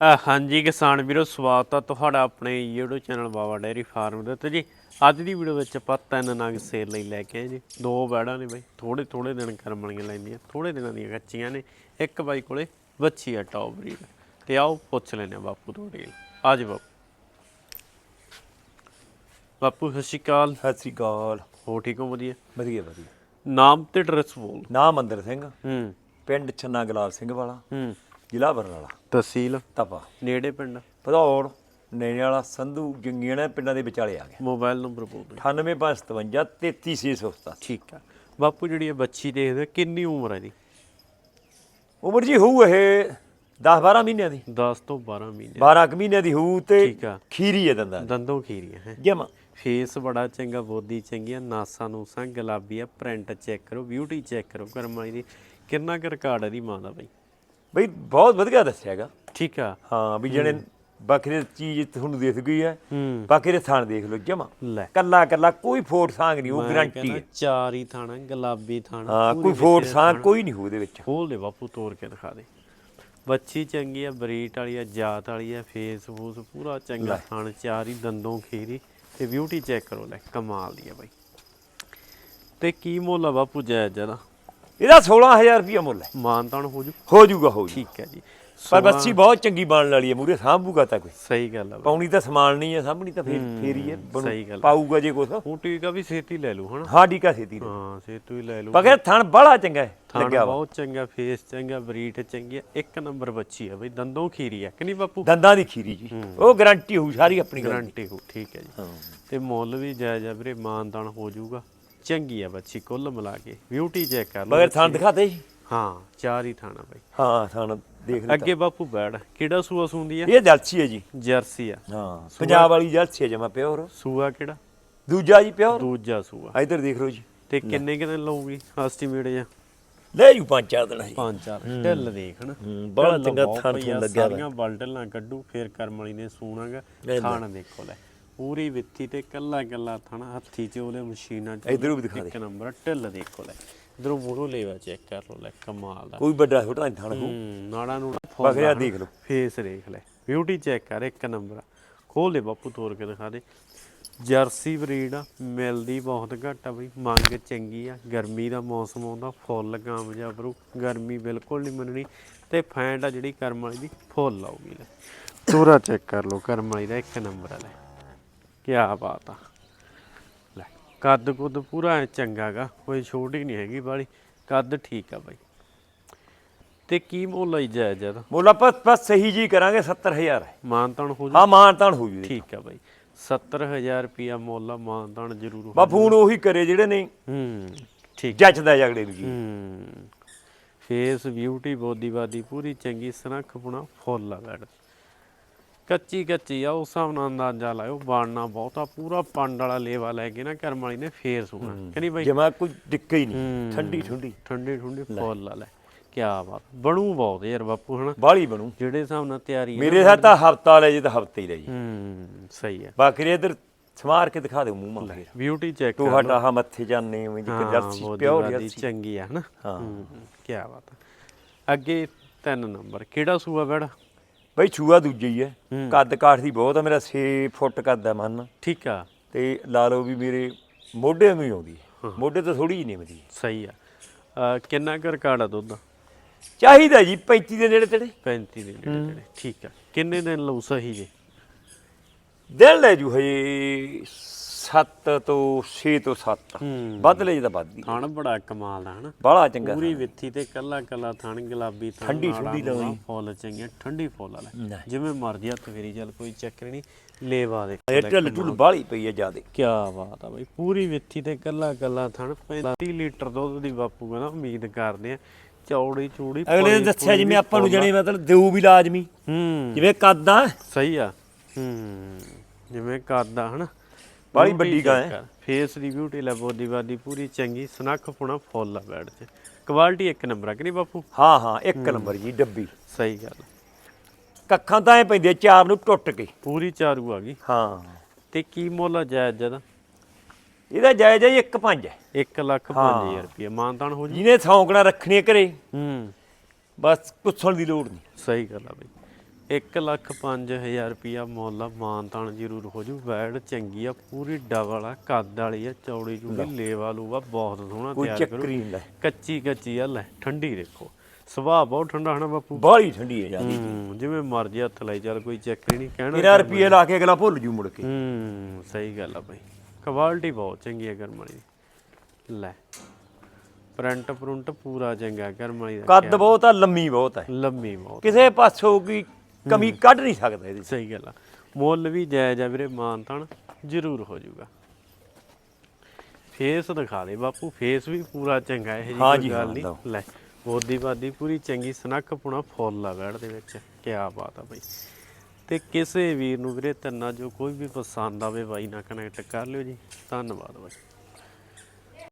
ਹਾਂਜੀ ਕਿਸਾਨ ਵੀਰੋ ਸਵਾਗਤ ਆ ਤੁਹਾਡਾ ਆਪਣੇ YouTube channel Baba dairy farm ਦੇ ਉੱਤੇ ਜੀ। ਅੱਜ ਦੀ ਵੀਡੀਓ ਵਿੱਚ ਆਪਾਂ ਤਿੰਨ ਨਗ ਸੇਲ ਲਈ ਲੈ ਕੇ ਆਏ ਜੀ। ਦੋ ਬੈੜਾਂ ਨੇ ਬਾਈ ਥੋੜੇ ਥੋੜੇ ਦਿਨ ਕਰਮ ਵਾਲੀਆਂ ਲੈਂਦੀਆਂ ਥੋੜੇ ਦਿਨਾਂ ਦੀਆਂ ਕੱਚੀਆਂ ਨੇ। ਇੱਕ ਬਾਈ ਕੋਲੇ ਵੱਛੀ ਆ ਟੌਪ ਬਰੀਡ ਤੇ ਆਓ ਪੁੱਛ ਲੈਨੇ ਬਾਪੂ ਤੋਂ ਡੀਲ ਆਜ ਬਾਪੂ। ਬਾਪੂ ਸਤਿ ਸ਼੍ਰੀ ਅਕਾਲ। ਸਤਿ ਸ੍ਰੀ ਅਕਾਲ। ਹੋ ਠੀਕ ਹੋ? ਵਧੀਆ। ਵਧੀਆ ਵਧੀਆ। ਨਾਮ ਤੇ ਐਡਰੈਸ ਬੋਲ। ਨਾਮ ਮੰਦਰ ਸਿੰਘ। ਹੂੰ। ਪਿੰਡ ਛੰਨਾ ਗੁਲਾਬ ਸਿੰਘ ਵਾਲਾ। ਹੂੰ। ਜ਼ਿਲ੍ਹਾ ਬਰਨਾਲਾ। ਤਹਿਸੀਲ? ਤਪਾ ਨੇੜੇ ਪਿੰਡ? ਭਦੌੜ ਨੇੜੇ ਵਾਲਾ ਸੰਧੂ ਜੰਗੀਆਂ ਨੇ ਪਿੰਡਾਂ ਦੇ ਵਿਚਾਲੇ ਆ ਗਿਆ। ਮੋਬਾਈਲ ਨੰਬਰ ਬੋਲ ਦਿਓ। 98557 33687 ਠੀਕ ਆ। ਬਾਪੂ ਜਿਹੜੀ ਇਹ ਬੱਚੀ ਦੇਖਦੇ ਕਿੰਨੀ ਉਮਰ ਹੈ ਦੀ ਉਮਰ ਜੀ ਹੋਊ ਇਹ 10 12 ਮਹੀਨਿਆਂ ਦੀ। 10 ਤੋਂ 12 ਮਹੀਨੇ 12 ਕੁ ਮਹੀਨਿਆਂ ਦੀ ਹੋਊ ਤੇ ਠੀਕ ਆ। ਖੀਰੀ ਹੈ ਦੰਦਾਂ ਦੀ। ਦੰਦੋਂ ਖੀਰੀਆਂ ਹੈ। ਜਮਾ। ਫੇਸ ਬੜਾ ਚੰਗਾ ਬੋਦੀ ਚੰਗੀ ਆ ਨਾਸਾਂ ਨੂਸਾਂ ਗੁਲਾਬੀ ਆ ਪ੍ਰਿੰਟ ਚੈੱਕ ਕਰੋ ਬਿਊਟੀ ਚੈੱਕ ਕਰੋ ਕਰਮ ਵਾਲੀ ਦੀ। ਕਿੰਨਾ ਕੁ ਰਿਕਾਰਡ ਹੈ ਦੀ ਮਾਂ ਦਾ ਬਈ? ਬਈ ਬਹੁਤ ਵਧੀਆ ਦੱਸਿਆਗਾ ਠੀਕ ਆ। ਹਾਂ ਵੀ ਜਿਹੜੇ ਬੱਕਰੇ ਦੀ ਚੀਜ਼ ਤੁਹਾਨੂੰ ਦਿਸ ਗਈ ਹੈ ਹੂੰ। ਬਾਕੀ ਦੇ ਥਾਣ ਦੇਖ ਲਓ ਜਮਾ। ਲੈ। ਕੱਲਾ ਕੱਲਾ ਕੋਈ ਫੋਟ ਸਾਂਗ ਨਹੀਂ ਉਹ ਗਰੰਟੀ ਹੈ। ਚਾਰ ਹੀ ਥਾਣਾ ਗੁਲਾਬੀ ਥਾਣਾ ਹਾਂ ਕੋਈ ਫੋਟ ਸਾਂਗ। ਕੋਈ ਨਹੀਂ ਉਹਦੇ ਵਿੱਚ। ਖੋਲ ਦੇ ਬਾਪੂ ਤੋੜ ਕੇ ਦਿਖਾ ਦੇ। ਬੱਚੀ ਚੰਗੀ ਆ ਬਰੀਟ ਵਾਲੀ ਆ ਜਾਤ ਵਾਲੀ ਆ ਫੇਸ ਫੂਸ ਪੂਰਾ ਚੰਗਾ। ਥਣ ਚਾਰ ਹੀ ਦੰਦੋਂ ਖੀਰੀ ਤੇ ਬਿਊਟੀ ਚੈੱਕ ਕਰੋ ਲੈ ਕਮਾਲ ਦੀ ਆ ਬਾਈ। ਤੇ ਕੀ ਮੁੱਲ ਆ ਬਾਪੂ ਜਾਇਜ਼ ਜਦਾ ਇਹਦਾ 16000 ਰੁਪਇਆ ਮੁੱਲ ਹੈ। ਮਾਨਤਾਨ ਹੋ ਜੂ ਹੋ ਜਾਊਗਾ ਹੋ ਜਾਊ ਠੀਕ ਹੈ ਜੀ। ਪਰ ਬੱਚੀ ਬਹੁਤ ਚੰਗੀ ਬਣਨ ਵਾਲੀ ਹੈ ਮੂਰੇ ਸਾਂਭੂਗਾ ਤਾਂ ਕੋਈ। ਸਹੀ ਗੱਲ ਆ ਪਾਉਣੀ ਤਾਂ ਸਮਾਨ ਨਹੀਂ ਹੈ ਸਾਂਭਣੀ ਤਾਂ ਫੇਰ ਫੇਰੀ ਹੈ ਬਣੂ- ਸਹੀ ਗੱਲ। ਪਾਊਗਾ ਜੇ ਕੁਛ। ਉਹ ਟੀਕਾ ਵੀ ਛੇਤੀ ਲੈ ਲੂ ਹਨਾ? ਹਾਂ ਆ ਛੇਤੀ। ਹਾਂ ਛੇਤੀ ਹੀ ਲੈ ਲੂ ਪਕੜ ਥਣ ਬੜਾ ਚੰਗਾ ਹੈ ਥਣ ਲੱਗਿਆ ਵਾ। ਬਹੁਤ ਚੰਗਾ ਫੇਸ ਚੰਗਾ ਬਰੀਟ ਚੰਗੀ ਆ। ਇੱਕ ਨੰਬਰ ਬੱਚੀ ਆ ਬਈ ਦੰਦੋਂ ਖੀਰੀ ਆ ਕਿ ਨਹੀਂ ਬਾਪੂ? ਦੰਦਾਂ ਦੀ ਖੀਰੀ ਜੀ। ਉਹ ਗਾਰੰਟੀ ਹੋਊ ਸਾਰੀ ਆਪਣੀ ਗਾਰੰਟੀ ਗਰੰਟੀ ਹੋ ਠੀਕ ਹੈ ਜੀ। ਹਾਂ। ਤੇ ਮੁੱਲ ਵੀ ਜਾਇਜ਼ ਆ ਵੀਰੇ ਮਾਨਦਾਨ ਹੋ ਜਾਊਗਾ ਚੰਗੀ ਆ ਬੱਚੀ ਕੁੱਲ ਮਿਲਾ ਕੇ ਬਿਊਟੀ ਚੈੱਕ ਕਰ ਲਓ ਮਗਰ ਥਣ ਦਿਖਾਤੇ ਜੀ ਹਾਂ ਚਾਰ ਹੀ ਥਾਣਾ ਬਾਈ। ਹਾਂ ਥਣ ਦੇਖ ਲੈ ਅੱਗੇ ਬਾਪੂ ਬੈੜ ਕਿਹੜਾ ਸੂਆ ਸੂੰਦੀ ਆ? ਇਹ ਜਲਸੀ ਹੈ ਜੀ। ਜਰਸੀ ਆ। ਹਾਂ ਪੰਜਾਬ ਵਾਲੀ ਜਲਸੀ ਹੈ ਜਮਾ ਪਿਓਰ। ਸੂਆ ਕਿਹੜਾ? ਦੂਜਾ ਜੀ ਪਿਓਰ। ਦੂਜਾ ਸੂਆ। ਇੱਧਰ ਦੇਖ ਲਓ ਜੀ। ਤੇ ਕਿੰਨੇ ਕਿੰਨੇ ਲਊਗੀ ਐਸਟੀਮੇਟ ਜਾਂ ਲੈ ਜੂ ਪੰਜ ਚਾਰ ਦਿਨ ਜੀ ਪੰਜ ਚਾਰ ਢਿੱਲ ਦੇਖ ਹੂੰ, ਬੜਾ ਚੰਗਾ ਥਣ ਥੁਣ ਲੱਗਿਆ ਵਾ। ਸਾਰੀਆਂ ਬਲਟਲਾਂ ਕੱਢੂ ਫੇਰ ਕਰਮ ਵਾਲੀ ਨੇ ਸੂਣਾਗਾ ਲੈ ਲੈ। ਥਾਣ ਦੇਖੋ ਲੈ। ਪੂਰੀ ਵਿੱਥੀ ਤੇ ਕੱਲਾ ਕੱਲਾ ਥਣ ਹੱਥੀ ਚ ਉਹਦੇ ਮਸ਼ੀਨਾਂ ਚ ਇੱਧਰੋਂ ਵੀ ਦਿਖਾ ਦੇ। ਇੱਕ ਨੰਬਰ ਢਿੱਲ ਦੇਖੋ ਲੈ। ਇਧਰੋਂ ਮੂਹਰੋਂ ਲੈਵਾ ਚੈੱਕ ਕਰ ਲੋ ਲੈ ਕਮਾਲ ਦਾ। ਕੋਈ ਵੱਡਾ ਛੋਟਾ ਨਹੀਂ ਥਣ ਹੂੰ ਨਾੜਾ ਨੂੰ ਬਗੜਿਆ ਦੇਖ ਲਓ। ਫੇਸ ਦੇਖ ਲੈ। ਬਿਊਟੀ ਚੈੱਕ ਕਰ ਇੱਕ ਨੰਬਰ। ਖੋਲ ਲੈ ਬਾਪੂ ਤੋੜ ਕੇ ਦਿਖਾ ਦੇ। ਜਰਸੀ ਬਰੀਡ ਆ ਮਿਲਦੀ ਬਹੁਤ ਘੱਟ ਆ ਬਈ। ਮੰਗ ਚੰਗੀ ਆ। ਗਰਮੀ ਦਾ ਮੌਸਮ ਆਉਂਦਾ ਫੁੱਲ ਕਾਮਯਾਬ ਰੂ ਗਰਮੀ ਬਿਲਕੁਲ ਨਹੀਂ ਮੰਨਣੀ। ਤੇ ਫੈਂਟ ਆ ਜਿਹੜੀ ਕਰਮ ਵਾਲੀ ਦੀ ਫੁੱਲ ਆਊਗੀ ਲੈ। ਤੋਰਾ ਚੈੱਕ ਕਰ ਲਓ ਕਰਮ ਵਾਲੀ ਦਾ ਇੱਕ ਨੰਬਰ ਆ ਲੈ। ਕੀ ਬਾਤ ਆ। ਲੈ ਕੱਦ ਕੁੱਦ ਪੂਰਾ ਐਂ ਚੰਗਾ ਗਾ ਕੋਈ ਛੋਟੀ ਨਹੀਂ ਹੈਗੀ ਬਾਲੀ। ਕੱਦ ਠੀਕ ਆ ਬਾਈ। ਤੇ ਕੀ ਮੁੱਲ ਆਈ ਜਾਇਜ਼ ਜਦ ਮੁੱਲ ਆਪਾਂ ਬਸ ਸਹੀ ਜੀ ਕਰਾਂਗੇ 70000 ਹੈ ਮਾਨਤਾਨ ਹੋ ਜੂ? ਹਾਂ ਮਾਨ ਤਾਨ ਹੋ ਜੂ। ਠੀਕ ਆ ਬਾਈ। 70000 ਰੁਪਿਆ ਮੁੱਲ ਆ ਮਾਨਤਾਨ ਜ਼ਰੂਰ ਹੋ ਬਾ ਫੋਨ ਉਹੀ ਕਰੇ ਜਿਹੜੇ ਨੇ ਹੂੰ ਠੀਕ। ਜੱਜਦਾ ਜਗੜੇ ਨੂੰ ਜੀ। ਹੂੰ। ਫੇਸ ਬਿਊਟੀ ਬੋਦੀ ਬਾਦੀ ਪੂਰੀ ਚੰਗੀ ਸਨਖ ਪੁਣਾ ਫੁੱਲ ਆ ਬੈਡ ਕੱਚੀ ਕੱਚੀ ਆ ਉਸ ਹਿਸਾਬ ਨਾਲ ਅੰਦਾਜ਼ਾ ਲਾਇਓ ਬਾਣਨਾ ਬਹੁਤਾ ਪੂਰਾ ਪੰਡ ਵਾਲਾ ਲੇਵਾ ਲੈ ਕੇ ਨਾ ਕਰਮ ਵਾਲੀ ਨੇ ਫੇਰ ਸੋਣਾ। ਕਹਿੰਦੀ ਬਾਈ ਜਮਾ ਕੋਈ ਦਿੱਕਾ ਹੀ ਨਹੀਂ। ਠੰਡੀ ਠੰਡੀ। ਠੰਡੇ ਠੰਡੇ ਫੁੱਲ ਆ ਲੈ। ਕੀ ਬਾਤ। ਬਣੂ ਬਹੁਤ ਯਾਰ ਬਾਪੂ ਹਨਾ? ਬਾਹਲੀ ਬਣੂ। ਜਿਹੜੇ ਹਿਸਾਬ ਨਾਲ ਤਿਆਰੀ ਮੇਰੇ ਸਾਥ ਤਾਂ ਹਫਤਾ ਲੈ ਜੇ ਤਾਂ ਹਫ਼ਤੇ ਹੀ ਲੈ ਜੀ। ਹੂੰ ਸਹੀ ਹੈ ਬਾਕੀ ਇਧਰ ਸਮਾਰ ਕੇ ਦਿਖਾ ਦਿਓ ਮੂੰਹ ਮਾ ਬਿਊਟੀ ਚੈੱਕ ਤੂੰ ਹਟਾ ਹਾ ਮੱਥੇ ਜਾਣੇ ਉਹ ਜੀ ਜਰਸੀ ਪਿਓਰ ਦੀ ਜਰਸੀ। ਚੰਗੀ ਆ ਹਨਾ? ਹਾਂ। ਕੀ ਬਾਤ। ਅੱਗੇ ਤਿੰਨ ਨੰਬਰ ਕਿਹੜਾ ਸੂਆ ਬੈੜਾ? ਬਈ ਛੂਆ ਦੂਜਾ ਹੀ ਹੈ। ਕੱਦ ਕਾਠ ਦੀ ਬਹੁਤ ਹੈ ਮੇਰਾ 6 ਫੁੱਟ ਕੱਦ ਹੈ ਮਨ। ਠੀਕ ਆ। ਤੇ ਲਾ ਲਓ ਵੀ ਮੇਰੇ ਮੋਢੇ ਨੂੰ ਹੀ ਆਉਂਦੀ ਹੈ। ਮੋਢੇ ਤੋਂ ਥੋੜੀ ਜਿਹੀ ਨਿਮਦੀ ਸਹੀ ਆ। ਅਹ ਕਿੰਨਾ ਕੁ ਰਿਕਾਰਡ ਆ ਦੁੱਧ? ਦਾ ਚਾਹੀਦਾ ਜੀ 35 ਦੇ ਨੇੜੇ ਤੇੜੇ। 35 ਦੇ ਨੇੜੇ ਤੇੜੇ ਠੀਕ ਆ। ਕਿੰਨੇ ਦਿਨ ਲਊ ਸਹੀ ਜੇ? ਦਿਨ ਲੈ ਜੂ ਹਜੇ 7 ਤੋਂ 6 ਤੋਂ 7 ਹੂੰ। ਵੱਧ ਲੈ ਤਾਂ ਵੱਧ ਦੀ ਥਣ ਬੜਾ ਕਮਾਲ ਦਾ ਹਨਾ? ਬਾਹਲਾ ਚੰਗਾ ਪੂਰੀ ਵਿੱਥੀ ਤੇ ਕੱਲਾ ਕੱਲਾ ਥਣ ਗੁਲਾਬੀ ਥਣ ਠੰਡੀ ਨਾੜਾਂ ਠੁੰਡੀ। ਫੁੱਲ ਚੰਗੇ ਠੰਡੀ ਫੁੱਲ ਵਾਲਾ। ਜਿਵੇਂ ਮਰਜ਼ੀ ਹੱਥ ਫੇਰੀ ਚੱਲ ਕੋਈ ਚੱਕਰ ਨਹੀਂ। ਲੇਵਾ ਦੇ। ਇਹ ਢਿੱਲ ਢੁੱਲ ਬਾਹਲੀ ਪਈ ਹੈ ਜਿਆਦੇ। ਕੀ ਬਾਤ ਆ ਬਈ ਪੂਰੀ ਵਿੱਥੀ ਤੇ ਕੱਲਾ ਕੱਲਾ ਥਣ 35 ਲੀਟਰ ਦੁੱਧ ਦੀ ਬਾਪੂ ਕਹਿੰਦਾ ਉਮੀਦ ਕਰਦੇ ਆ ਚੌੜੀ ਚੂੜੀ ਅਗਲੇ ਨੇ ਦੱਸਿਆ ਜਿਵੇਂ ਆਪਾਂ ਨੂੰ। ਜਣੇ ਮਤਲਬ ਦੇਊ ਵੀ ਲਾਜ਼ਮੀ। ਹੂੰ। ਜਿਵੇਂ ਕੱਦ ਆ। ਸਹੀ ਆ। ਹੂੰ। ਜਿਵੇਂ ਕਰਦਾ ਹਨਾ? ਬਾਹਲੀ ਵੱਡੀ ਗਾਂ ਕਰ। ਫੇਸ ਦੀ ਬਿਊਟੀ ਲੈ ਬੋਦੀ ਬਾਦੀ ਪੂਰੀ ਚੰਗੀ ਸਨੱਖ ਪੁਣਾ ਫੁੱਲ ਆ ਬੈਡ 'ਚ। ਕੁਆਲਿਟੀ ਇੱਕ ਨੰਬਰ ਆ ਕਿ ਨਹੀਂ ਬਾਪੂ? ਹਾਂ ਹਾਂ ਇੱਕ ਨੰਬਰ ਜੀ ਡੱਬੀ। ਸਹੀ ਗੱਲ। ਕੱਖਾਂ ਤਾਂ ਐ ਪੈਂਦੇ ਚਾਰ ਨੂੰ ਟੁੱਟ ਕੇ। ਪੂਰੀ ਚਾਰੂ ਆ ਗਈ। ਹਾਂ। ਤੇ ਕੀ ਮੁੱਲ ਆ ਜਾਇਜ਼ ਜਦਾ ਇਹਦਾ ਜਾਇਜ਼ ਹੈ 1.5 ਹੈ 1 ਲੱਖ 5000 ਰੁਪਏ ਮਾਨਤਾਨ ਹੋ ਜੀ। ਜਿਹਨੇ ਸੌਂਕਣਾ ਰੱਖਣੀ ਘਰੇ ਹੂੰ। ਬਸ ਪੁੱਛਣ ਦੀ ਲੋੜ ਨਹੀਂ। ਸਹੀ ਗੱਲ ਆ ਬਈ। 1 ਲੱਖ 5000 ਰੁਪਿਆ ਮੁੱਲ ਆ, ਮਾਨਤਾਨ ਜ਼ਰੂਰ ਹੋ ਜੂ। ਵੈੜ ਚੰਗੀ ਆ ਪੂਰੀ ਡਬਲ ਆ ਕੱਦ ਵਾਲੀ ਆ ਚੌੜੀ ਜੂਗੀ ਲੇਵਾ ਲੂਗਾ ਬਹੁਤ ਸੋਹਣਾ ਤਿਆਰ ਕਰੂ ਕੱਚੀ ਕੱਚੀ ਆ ਲੈ ਠੰਡੀ ਦੇਖੋ। ਸੁਭਾਅ ਬਹੁਤ ਠੰਡਾ ਹਨਾ ਬਾਪੂ? ਬਾਹਲੀ ਠੰਡੀ ਹੈ ਜਾਂਦੀ ਜਿਵੇਂ ਮਰਜ਼ੀ ਹੱਥ ਲਾਈ ਚੱਲ ਕੋਈ ਚੱਕਰ ਨਹੀਂ। ਕਹਿਣਾ ਤੇਰਾ ਰੁਪਏ ਲਾ ਕੇ ਅਗਲਾ ਭੁੱਲ ਜੂ ਮੁੜ ਕੇ। ਹੂੰ ਸਹੀ ਗੱਲ ਆ ਬਈ। ਕੁਆਲਿਟੀ ਬਹੁਤ ਚੰਗੀ ਹੈ ਗਰਮ ਵਾਲੀ ਲੈ ਪ੍ਰਿੰਟ ਪ੍ਰਿੰਟ ਪੂਰਾ ਚੰਗਾ ਗਰਮ ਵਾਲੀ ਦਾ ਕੱਦ ਬਹੁਤ ਆ ਲੰਮੀ ਬਹੁਤ ਹੈ ਲੰਮੀ ਬਹੁਤ ਕਿਸੇ ਪਾਸੋਂ ਕੀ ਕਮੀ ਕੱਢ ਨਹੀਂ ਸਕਦਾ ਇਹਦੀ ਸਹੀ ਗੱਲ ਆ। ਮੁੱਲ ਵੀ ਜਾਇਜ਼ ਆ ਵੀਰੇ ਮਾਨਤਾਨ ਜ਼ਰੂਰ ਹੋ ਜਾਊਗਾ। ਫੇਸ ਦਿਖਾ ਦੇ ਬਾਪੂ ਫੇਸ ਵੀ ਪੂਰਾ ਚੰਗਾ ਇਹ ਜੀ ਗੱਲ ਨਹੀਂ। ਲੈ ਬੋਦੀ ਬਾਦੀ ਪੂਰੀ ਚੰਗੀ ਸਨੱਖ ਪੁਣਾ ਫੁੱਲ ਆ ਵੈੜ ਦੇ ਵਿੱਚ। ਕੀ ਬਾਤ ਆ ਬਈ। ਤੇ ਕਿਸੇ ਵੀਰ ਨੂੰ ਵੀਰੇ ਤੰਨਾ ਜੋ ਕੋਈ ਵੀ ਪਸੰਦ ਆਵੇ ਬਾਈ ਨਾਲ ਕਨੈਕਟ ਕਰ ਲਿਓ ਜੀ। ਧੰਨਵਾਦ ਬਾਈ।